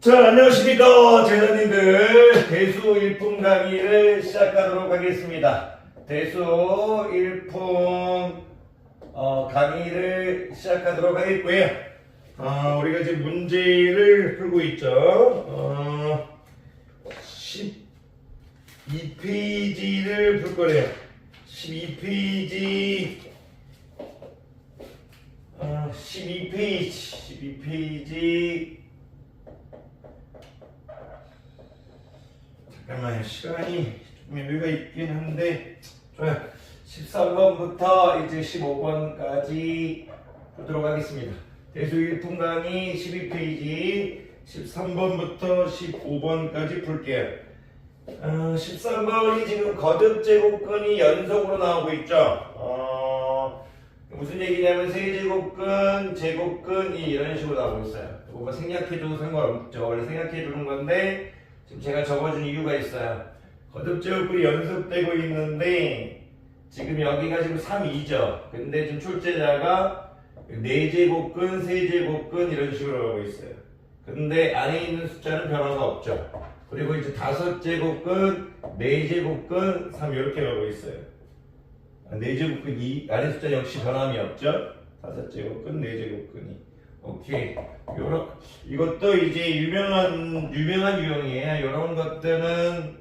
자, 안녕하십니까. 제자님들. 대수 일품 강의를 시작하도록 하겠습니다. 대수 일품 어, 강의를 시작하도록 하겠고요. 어, 우리가 지금 문제를 풀고 있죠. 어, 12페이지를 풀 거래요. 12페이지 어, 12페이지 12페이지 잠깐만요. 시간이 좀 여유가 있긴 한데 좋아요. 13번부터 이제 15번까지 보도록 하겠습니다. 대수일품 강의 12페이지 13번부터 15번까지 볼게요. 어, 13번이 지금 거듭 제곱근이 연속으로 나오고 있죠. 어, 무슨 얘기냐면 세제곱근, 제곱근이 이런 식으로 나오고 있어요. 이거 생략해줘도 상관없죠. 원래 생략해주는 건데 지금 제가 적어준 이유가 있어요. 거듭 제곱근이 연속되고 있는데 지금 여기가 지금 3이죠. 근데 지금 출제자가 4제곱근, 세제곱근 이런 식으로 가고 있어요. 근데 안에 있는 숫자는 변화가 없죠. 그리고 이제 다섯 제곱근, 네 제곱근, 3 이렇게 가고 있어요. 아, 네 제곱근 2 안에 숫자 역시 변함이 없죠. 다섯 제곱근, 네 제곱근이. 오케이. 요런 이것도 이제 유명한 유명한 유형이에요. 이런 것들은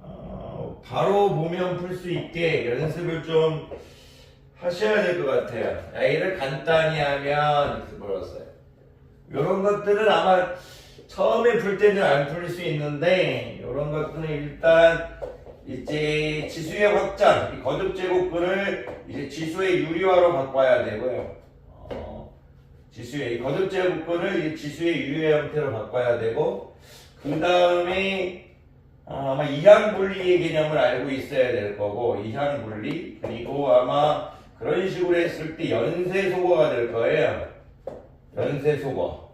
어, 바로 보면 풀 수 있게 연습을 좀 하셔야 될 것 같아요. A를 간단히 하면 써요? 이런 것들은 아마 처음에 풀 때는 안 풀 수 있는데 이런 것들은 일단 이제 지수의 확장, 이 거듭 제곱근을 이제 지수의 유리화로 바꿔야 되고요. 어, 지수의 이 거듭 제곱근을 이 지수의 유리화 형태로 바꿔야 되고 그 다음에 아마 이항 분리의 개념을 알고 있어야 될 거고 이항 분리 그리고 아마 그런 식으로 했을 때 연쇄 소거가 될 거예요. 연쇄 소거.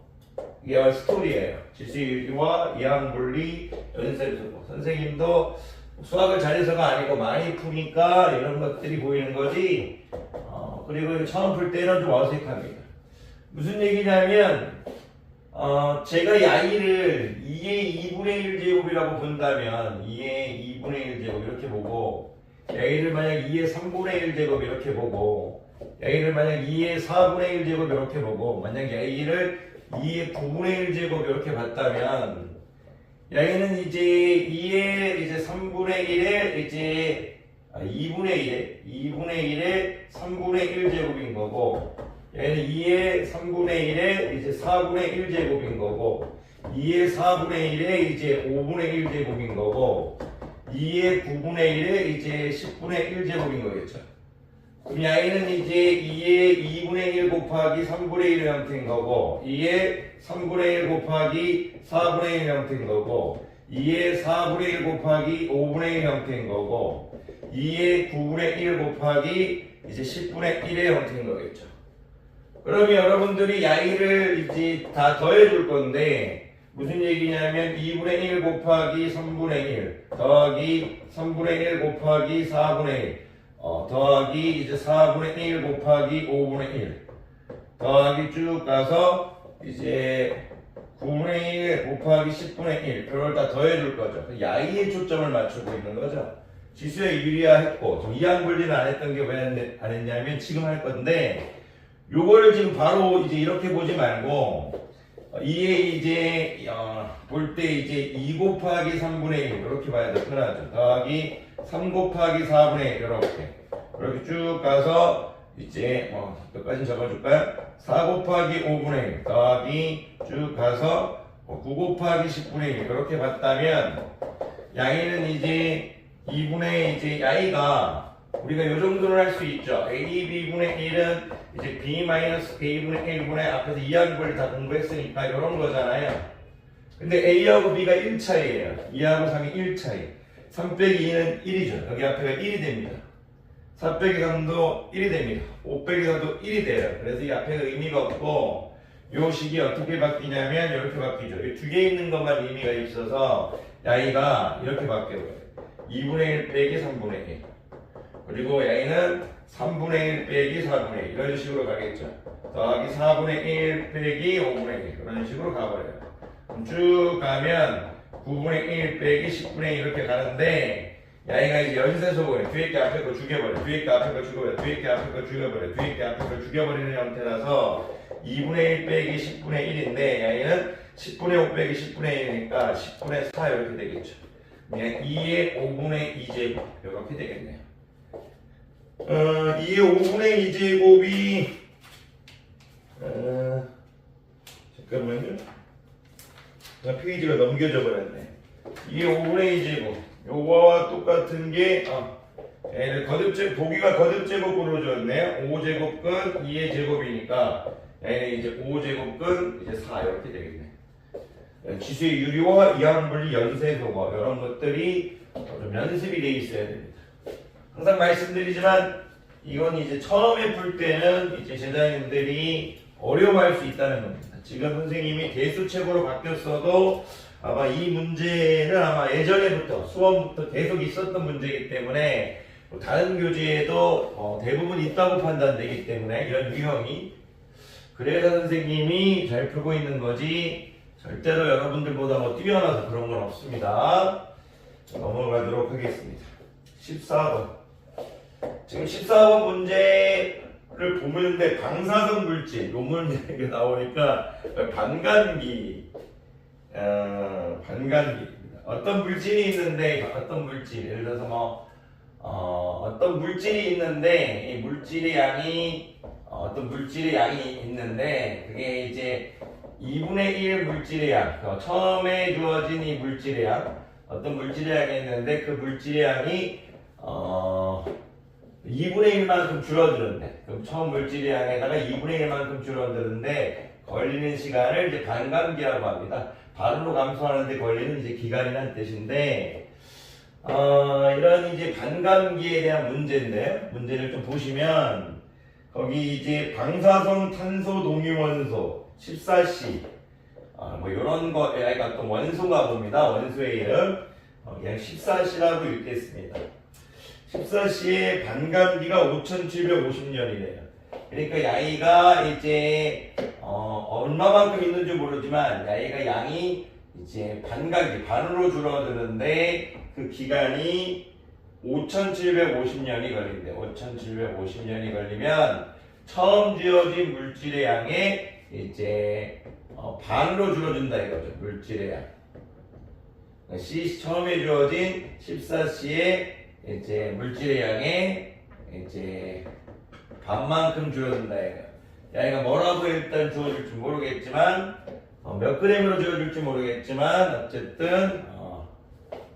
이게 스토리예요. 지수유리와 이항 분리, 연쇄 소거. 선생님도 수학을 잘해서가 아니고 많이 푸니까 이런 것들이 보이는 거지. 어, 그리고 처음 풀 때는 좀 어색합니다. 무슨 얘기냐면 어, 제가 이 아이를 2의 2분의 1 제곱이라고 본다면 2의 2분의 1 제곱 이렇게 보고 a를 만약 2의 3분의 1 제곱 이렇게 보고 a를 만약 2의 4분의 1 제곱 이렇게 보고 만약 a를 2의 9분의 1 제곱 이렇게 봤다면 여기는 이제 2의 이제 3분의 1에 이제 아, 2분의 1에 2분의 1에 3분의 1 제곱인 거고 얘는 2의 3분의 1에 이제 4분의 1 제곱인 거고 2의 4분의 1에 이제 5분의 1 제곱인 거고 2의 9분의 1에 이제 10분의 1 제곱인 거겠죠. Y는 이제 2의 2분의 1 곱하기 3분의 1 형태인 거고 2의 3분의 1 곱하기 4분의 1 형태인 거고 2의 4분의 1 곱하기 5분의 1 형태인 거고 2의 9분의 1 곱하기 이제 10분의 1의 형태인 거겠죠. 그러면 여러분들이 야이를 이제 다 더해줄 건데 무슨 얘기냐면 2분의 1 곱하기 3분의 1 더하기 3분의 1 곱하기 4분의 1 어, 더하기 이제 4분의 1 곱하기 5분의 1 더하기 쭉 가서 이제 9분의 1 곱하기 10분의 1 그걸 다 더해줄 거죠. 그 야이에 초점을 맞추고 있는 거죠. 지수에 유리화했고 좀 이항 분리는 안 했던 게 왜 안 했냐면 지금 할 건데 요거를 지금 바로 이제 이렇게 보지 말고 어, 이에 이제 어, 볼때 이제 2 곱하기 3분의 1 이렇게 봐야 돼 편하죠. 더하기 3 곱하기 4분의 1 이렇게 이렇게 쭉 가서 이제 뭐 몇까지 적어줄까요? 4 곱하기 5분의 1 더하기 쭉 가서 뭐9 곱하기 10분의 1 이렇게 봤다면 양이는 이제 2분의 이제 야이가 우리가 요 정도는 할 수 있죠. A, B분의 1은 이제 B 마이너스 A분의 1분의 앞에서 이항분을 다 공부했으니까 이런 거잖아요. 근데 A하고 B가 1차이에요. 2하고 3이 1차이. 3 빼기 2는 1이죠. 여기 앞에가 1이 됩니다. 4 빼기 3도 1이 됩니다. 5 빼기 4도 1이 돼요. 그래서 이 앞에가 의미가 없고 요 식이 어떻게 바뀌냐면 이렇게 바뀌죠. 이 두 개 있는 것만 의미가 있어서 야이가 이렇게 바뀌어요. 2분의 1 빼기 3분의 1. 그리고 y는 3분의 1 빼기 4분의 1 이런 식으로 가겠죠. 더하기 4분의 1 빼기 5분의 1 그런 식으로 가버려요. 쭉 가면 9분의 1 빼기 10분의 1 이렇게 가는데 야이가 이제 연쇄소거예요. 뒤에 게 앞에 거 죽여버려. 뒤에 게 앞에 거 죽여버려. 뒤에 게 앞에 거 죽여버려. 뒤에 게 앞에 거 죽여버리는 형태라서 2분의 1 빼기 10분의 1인데 야이는 10분의 5 빼기 10분의 1이니까 10분의 4 이렇게 되겠죠. 그냥 2의 5분의 2제곱 이렇게 되겠네요. 어, 2의 5분의 2제곱이 어, 잠깐만요. 나 페이지가 넘겨져 버렸네. 2의 5분의 2제곱 요거와 똑같은 게 아, 얘를 거듭제 보기가 거듭제곱으로 줬네요. 5제곱근 2의 제곱이니까 얘는 이제 5제곱근 이제 4 이렇게 되겠네. 지수의 유리와 이항분리 연쇄소거 이런 것들이 좀 연습이 돼 있어야 됩니다. 항상 말씀드리지만 이건 이제 처음에 풀 때는 이제 제자님들이 어려워할 수 있다는 겁니다. 지금 선생님이 대수책으로 바뀌었어도 아마 이 문제는 아마 예전에부터 수험부터 계속 있었던 문제이기 때문에 뭐 다른 교재에도 어, 대부분 있다고 판단되기 때문에 이런 유형이 그래서 선생님이 잘 풀고 있는 거지 절대로 여러분들보다 뭐 뛰어나서 그런 건 없습니다. 자, 넘어가도록 하겠습니다. 14번. 지금 14번 문제 를 보는데 방사성 물질, 얘기 나오니까 반감기, 어, 반감기입니다. 어떤 물질이 있는데 어떤 물질, 예를 들어서 뭐 어, 어떤 물질이 있는데 이 물질의 양이 어, 어떤 물질의 양이 있는데 그게 이제 2분의 1 물질의 양, 어, 처음에 주어진 이 물질의 양, 어떤 물질의 양이 있는데 그 물질의 양이 어, 2분의 1만큼 줄어드는데 그럼 처음 물질의 양에다가 2분의 1만큼 줄어드는데 걸리는 시간을 이제 반감기라고 합니다. 반으로 감소하는데 걸리는 이제 기간이라는 뜻인데 어, 이런 이제 반감기에 대한 문제인데 문제를 좀 보시면 거기 이제 방사성 탄소 동위원소 14C 아, 뭐 이런 거 그러니까 어떤 원소가 봅니다. 원소의 이름 어, 그냥 14C라고 읽겠습니다. 14C의 반감기가 5,750년이래요. 그러니까 야이가 이제 어, 얼마만큼 있는지 모르지만 야이가 양이 이제 반감기 반으로 줄어드는데 그 기간이 5,750년이 걸린대. 5,750년이 걸리면 처음 지어진 물질의 양의 이제 어, 반으로 줄어든다 이거죠. 물질의 양. 그러니까 C 처음에 주어진 14C의 이제 물질의 양의 이제 반만큼 줄어든다 이거. 야이가 뭐라고 일단 주어질지 모르겠지만 어, 몇 그램으로 주어질지 모르겠지만 어쨌든 어,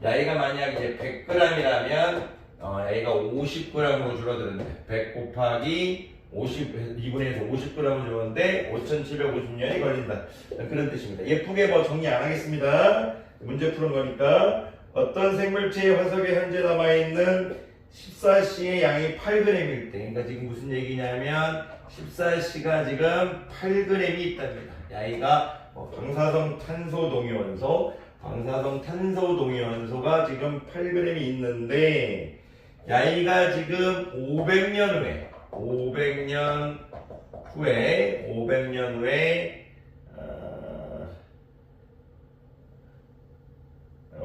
야이가 만약 이제 100g이라면 어, 야이가 50g으로 줄어드는데 100 곱하기 50, 2분의 1에서 50g을 주었는데 5,750년이 걸린다. 그런 뜻입니다. 예쁘게 뭐 정리 안 하겠습니다. 문제 푸는 거니까 어떤 생물체의 화석에 현재 남아있는 14C의 양이 8g일 때 그러니까 지금 무슨 얘기냐면 14C가 지금 8g이 있답니다. 야이가 뭐 방사성 탄소 동위원소 방사성 탄소 동위원소가 지금 8g이 있는데 야이가 지금 500년 후에 500년 후에 500년 후에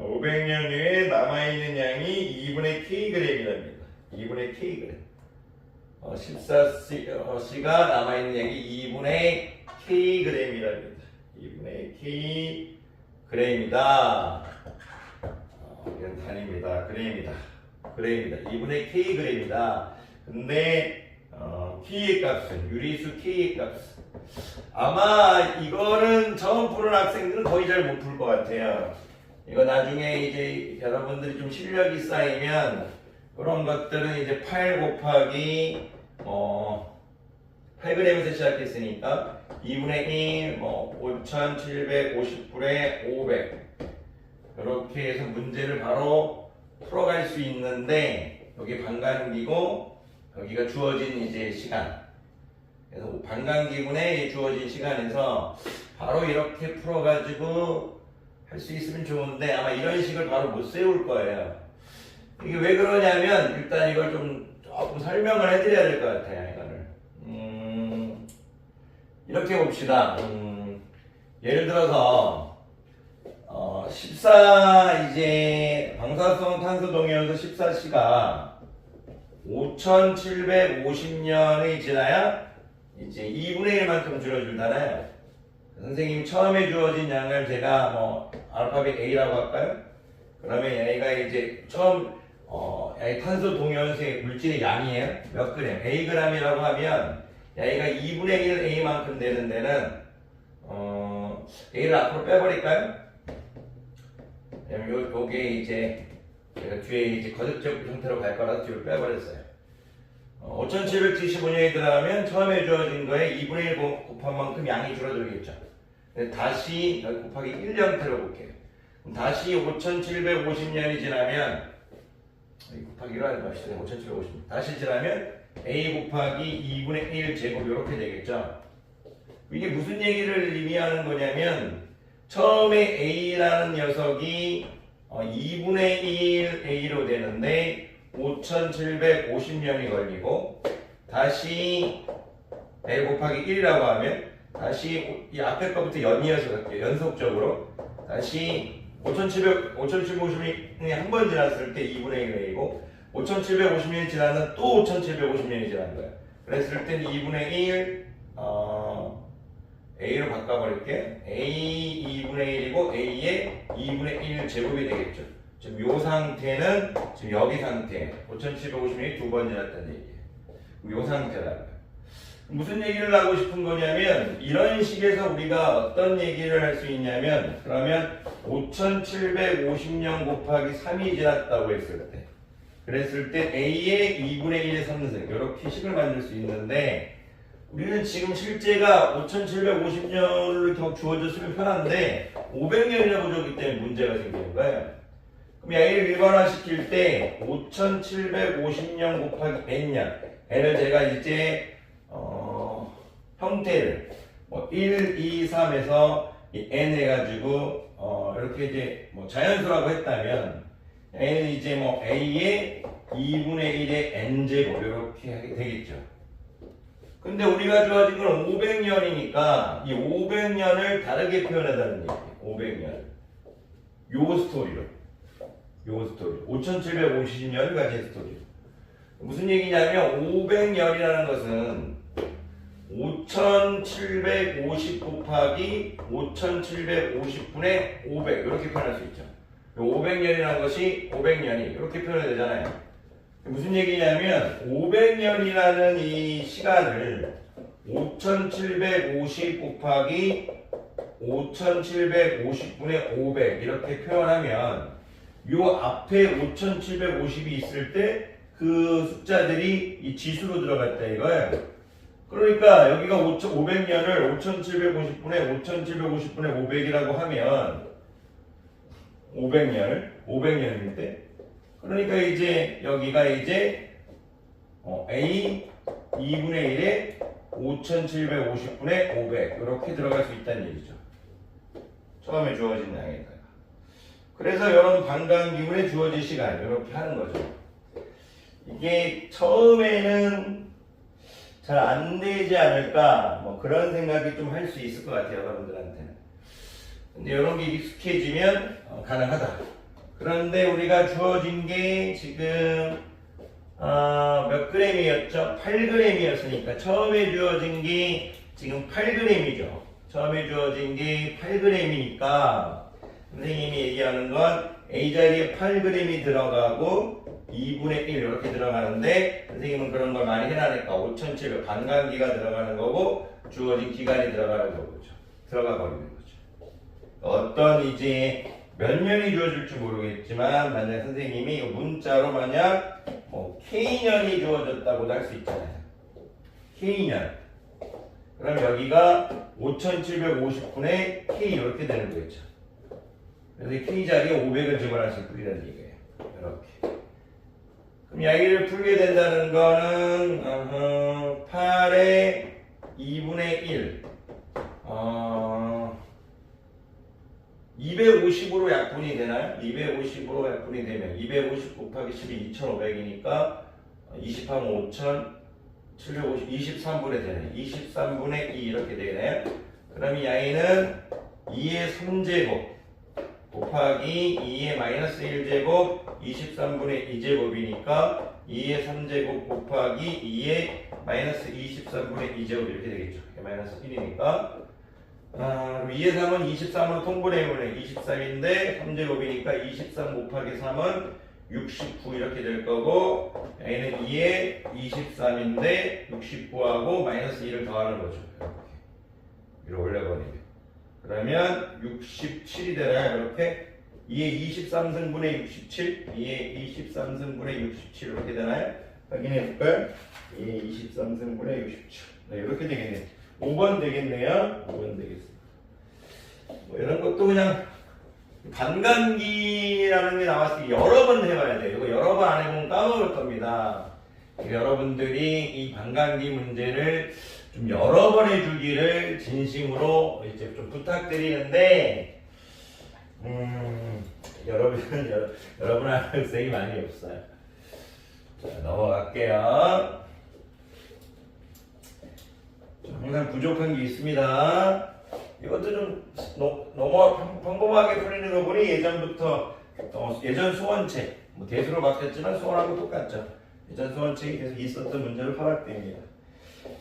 500년 후에 남아있는 양이 2분의 kg이랍니다. 2분의 kg. 어, 14C가 남아있는 양이 2분의 kg이랍니다. 2분의 kg입니다. 어, 이건 단위입니다. g입니다. g입니다. 2분의 kg입니다. 근데 어, K의 값은 유리수 K의 값 아마 이거는 처음 푸는 학생들은 거의 잘 못 풀 것 같아요. 이거 나중에 이제 여러분들이 좀 실력이 쌓이면 그런 것들은 이제 8 곱하기 어 8g에서 시작했으니까 2분의 1, 뭐 5,750분의 500 이렇게 해서 문제를 바로 풀어갈 수 있는데 여기 반감기고 여기가 주어진 이제 시간. 그래서 반감기분에 주어진 시간에서 바로 이렇게 풀어가지고 할 수 있으면 좋은데 아마 이런 식을 바로 못 세울 거예요. 이게 왜 그러냐면 일단 이걸 좀 조금 설명을 해드려야 될 것 같아요. 이거를. 음, 이렇게 봅시다. 음, 예를 들어서 어, 14 이제 방사성 탄소 동위원소 14C가 5,750년이 지나야 이제 2분의 1만큼 줄어들잖아요. 선생님이 처음에 주어진 양을 제가 뭐 알파벳 A라고 할까요? 그러면 얘가 이제 처음 어, 이 탄소 동위원소의 물질의 양이에요. 몇 그램? A g이라고 하면 얘가 2분의 1 A만큼 되는 데는 어, A를 앞으로 빼버릴까요? 왜냐면 요, 요게 이제 제가 뒤에 이제 거듭적 형태로 갈 거라서 뒤로 빼버렸어요. 어, 5775년이 들어가면 처음에 주어진 거에 2분의 1 곱- 곱한 만큼 양이 줄어들겠죠. 근데 다시 곱하기 1 형태로 볼게요. 그럼 다시 5750년이 지나면 곱하기 1로 하지 마시죠. 5750년. 다시 지나면 a 곱하기 2분의 1 제곱 이렇게 되겠죠. 이게 무슨 얘기를 의미하는 거냐면 처음에 a라는 녀석이 어, 2분의 1 a로 되는데 5750년이 걸리고 다시 a 곱하기 1이라고 하면 다시 이 앞에 거부터 연이어서 갈게요. 연속적으로 다시 5700, 5750년이 한 번 지났을 때 2분의 1 a고 5750년이 지나면 또 5750년이 지난 거예요. 그랬을 때는 2분의 1 어, a로 바꿔버릴게. a 2분의 1이고 a의 2분의 1 제곱이 되겠죠. 지금 요 상태는 지금 여기 상태 5750년이 두 번 지났다는 얘기예요. 요 상태라고요. 무슨 얘기를 하고 싶은 거냐면 이런 식에서 우리가 어떤 얘기를 할 수 있냐면 그러면 5750년 곱하기 3이 지났다고 했을 때 그랬을 때 A의 2분의 1의 3승 이렇게 식을 만들 수 있는데 우리는 지금 실제가 5750년으로 더 주어졌으면 편한데 500년이나 부족이기 때문에 문제가 생기는 거예요. 그럼 A를 일반화시킬 때 5750년 곱하기 N년 N을 제가 이제 어, 형태를 뭐 1, 2, 3에서 이 N 해가지고 어, 이렇게 이제 뭐 자연수라고 했다면 N은 이제 뭐 A의 2분의 1의 N제곱 이렇게 하게 되겠죠. 근데 우리가 주어진 건 500년이니까 이 500년을 다르게 표현하자는 얘기예요. 500년. 요 스토리로. 요 스토리. 5750년을 가진 스토리. 무슨 얘기냐면 500년이라는 것은 5750 곱하기 5750분의 500 이렇게 표현할 수 있죠. 500년이라는 것이 500년이 이렇게 표현이 되잖아요. 무슨 얘기냐면 500년이라는 이 시간을 5750 곱하기 5750분의 500 이렇게 표현하면 요 앞에 5750이 있을 때 그 숫자들이 이 지수로 들어갔다 이거예요. 그러니까 여기가 500년을 5750분의 5750분의 500이라고 하면 500년을 500년인데 그러니까 이제 여기가 이제 어, A 2분의 1에 5750분의 500 이렇게 들어갈 수 있다는 얘기죠. 처음에 주어진 양에다가. 그래서 이런 반감기문에 주어진 시간 이렇게 하는 거죠. 이게 처음에는 잘 안 되지 않을까 뭐 그런 생각이 좀 할 수 있을 것 같아요 여러분들한테는. 근데 이런 게 익숙해지면 어, 가능하다. 그런데 우리가 주어진 게 지금 아, 몇 그램이었죠? 8g이었으니까 처음에 주어진 게 지금 8g이죠. 처음에 주어진 게 8g이니까 선생님이 얘기하는 건 A 자리에 8g이 들어가고 2분의 1 이렇게 들어가는데 선생님은 그런 걸 많이 해놔니까 5,700 반감기가 들어가는 거고 주어진 기간이 들어가는 거죠. 들어가 버리는 거죠. 어떤 이제 몇 년이 주어질지 모르겠지만 만약 선생님이 문자로 만약 뭐 K년이 주어졌다고도 할 수 있잖아요. K년. 그럼 여기가 5750분의 K 이렇게 되는 거겠죠. 그래서 이 K 자리에 500을 집어넣을 뿐이라는 얘기예요. 이렇게. 그럼 이야기를 풀게 된다는 거는 어허, 8의 2분의 1 어, 250으로 약분이 되나요? 250으로 약분이 되면 250 곱하기 10이 2500이니까 20하면 5000 750, 23분의 되네. 23분의 2 이렇게 되네요. 그럼 이 i는 2의 3제곱 곱하기 2의 마이너스 1제곱 23분의 2제곱이니까 2의 3제곱 곱하기 2의 마이너스 23분의 2제곱 이렇게 되겠죠. 이게 마이너스 1이니까 아, 2의 3은 23으로 통분해보네 23인데 3제곱이니까 23 곱하기 3은 69 이렇게 될 거고 얘는 2에 23인데 69하고 마이너스 2를 더하는 거죠. 이렇게 위로 올려버리면 그러면 67이 되나요? 이렇게 2의 23승분의 67 2의 23승분의 67 이렇게 되나요? 확인해 볼까요? 2의 23승분의 67 네, 이렇게 되겠네요. 5번 되겠네요. 5번 되겠습니다. 뭐 이런 것도 그냥 반감기라는 게 나왔을 때 여러 번 해봐야 돼요. 이거 여러 번 안 해보면 까먹을 겁니다. 여러분들이 이 반감기 문제를 좀 여러 번 해주기를 진심으로 이제 좀 부탁드리는데, 음, 여러분, 여, 여러분 학생이 많이 없어요. 자, 넘어갈게요. 자, 항상 부족한 게 있습니다. 이것도 좀 너, 너무 평- 평범하게 풀리는 거 보니 예전부터 어, 예전 수원책 뭐 대수로 바뀌었지만 수원하고 똑같죠. 예전 수원책이 계속 있었던 문제로 파악됩니다.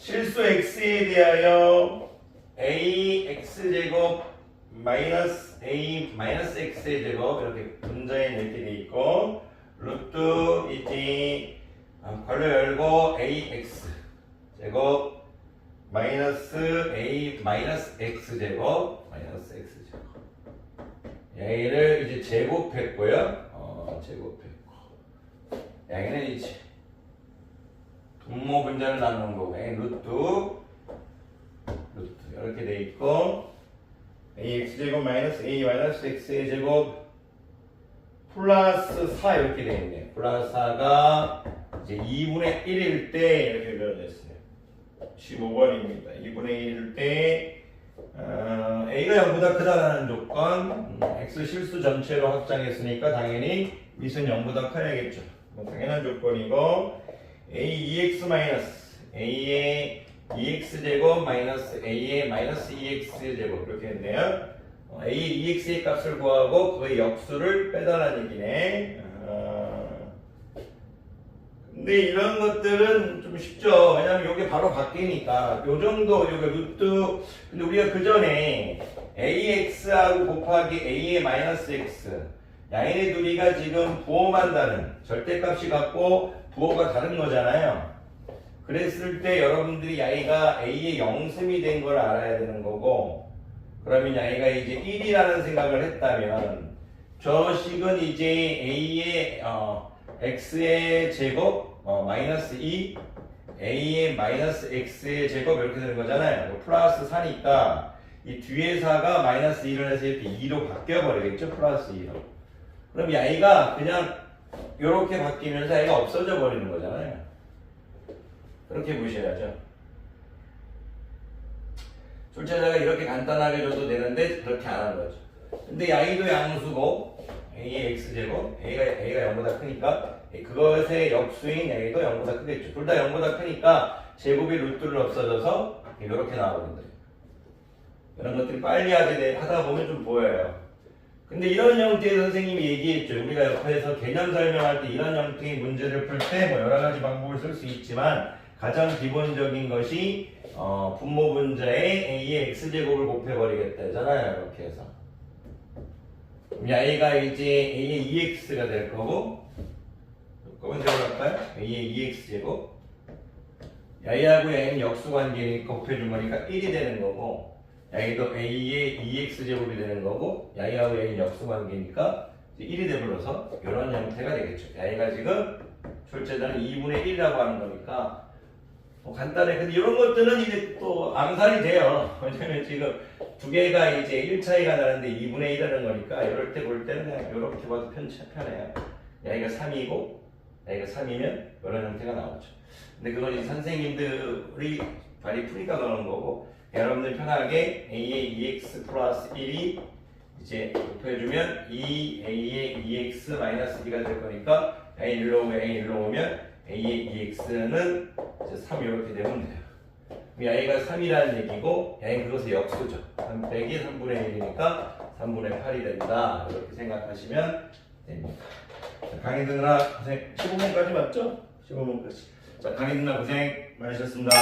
실수 x에 대하여 a x 제곱 마이너스 a 마이너스 x의 제곱 이렇게 분자에 이렇게 돼 있고 루트 이제 아, 괄호 열고 ax 제곱 마이너스 a 마이너스 x 제곱 마이너스 x 제곱 얘를 이제 제곱했고요. 어, 제곱했고 여기는 이제 분모 분자를 나누는 거고 a 루트 루트 이렇게 돼 있고 ax 제곱 마이너스 a 마이너스 x의 제곱 플러스 4 이렇게 돼 있네. 플러스 4가 이제 2분의 1일 때 이렇게 표현됐어요. 15번입니다. 2분의 1일 때 어, A가 0보다 크다라는 조건 음, X 실수 전체로 확장했으니까 당연히 밑은 0보다 커야겠죠. 뭐 당연한 조건이고 A 2X 마이너스 A의 2X 제곱 마이너스 A의 마이너스 2X 제곱 이렇게 했네요. 어, A 2X의 값을 구하고 그의 역수를 빼달라는 얘기네. 어, 근데 이런 것들은 좀 쉽죠. 왜냐면 이게 바로 바뀌니까. 요 정도, 요게 루트. 근데 우리가 그 전에 AX하고 곱하기 A의 마이너스 X. 야인의 둘이가 지금 부호만다는 절대값이 같고 부호가 다른 거잖아요. 그랬을 때 여러분들이 야이가 A의 영승이 된 걸 알아야 되는 거고, 그러면 야이가 이제 1이라는 생각을 했다면, 저 식은 이제 A의, 어, X의 제곱, 어, 마이너스 2, A의 마이너스 X의 제곱 이렇게 되는 거잖아요. 뭐 플러스 4니까, 이 뒤에 4가 마이너스 2를 해서 이렇게 2로 바뀌어버리겠죠? 플러스 2로. 그럼 야이가 그냥 이렇게 바뀌면서 야이가 없어져 버리는 거잖아요. 그렇게 보셔야죠. 출제자가 이렇게 간단하게 줘도 되는데 그렇게 안한 거죠. 근데 야이도 양수고 a의 x제곱 a가 a가 0보다 크니까 그것의 역수인 a도 0보다 크겠죠. 둘 다 0보다 크니까 제곱이 루트를 없어져서 이렇게 나오는데 이런 것들이 빨리 하게 돼, 하다 보면 좀 보여요. 근데 이런 형태의 선생님이 얘기했죠. 우리가 옆에서 개념 설명할 때 이런 형태의 문제를 풀 때 뭐 여러 가지 방법을 쓸 수 있지만 가장 기본적인 것이 어, 분모 분자에 a의 x제곱을 곱해버리겠다 잖아요 이렇게 해서 a가 이제 a의 2x가 될 거고 그건 제곱할까요? a의 2x제곱 야이하고 ya는 역수 관계니까 곱해준 거니까 1이 되는 거고 야이도 a의 2x제곱이 되는 거고 야이하고 ya는 역수관계니까 1이 되버려서 이런 형태가 되겠죠 야이가 지금 출제자는 2분의 1이라고 하는 거니까 뭐 간단해. 근데 이런 것들은 이제 또 암살이 돼요. 왜냐면 지금 두 개가 이제 1 차이가 나는데 2분의 1하는 거니까 이럴 때 볼 때는 그냥 이렇게 봐도 편, 편해요. 여기가 3이고 여기가 3이면 이런 형태가 나오죠. 근데 그건 이제 선생님들이 발이 풀이가 나오는 거고 여러분들 편하게 a의 2x 플러스 1이 이제 곱해주면 2a의 2x 마이너스 2가 될 거니까 a 일로 오면 a 일로 오면 A의 EX는 이제 3 이렇게 되면 돼요. A가 3이라는 얘기고 A는 그것의 역수죠. 3 빼기 3분의 1이니까 3분의 8이 된다. 이렇게 생각하시면 됩니다. 자, 강의 고생 15분까지 맞죠? 15분까지. 자, 강의 누나 고생 많으셨습니다.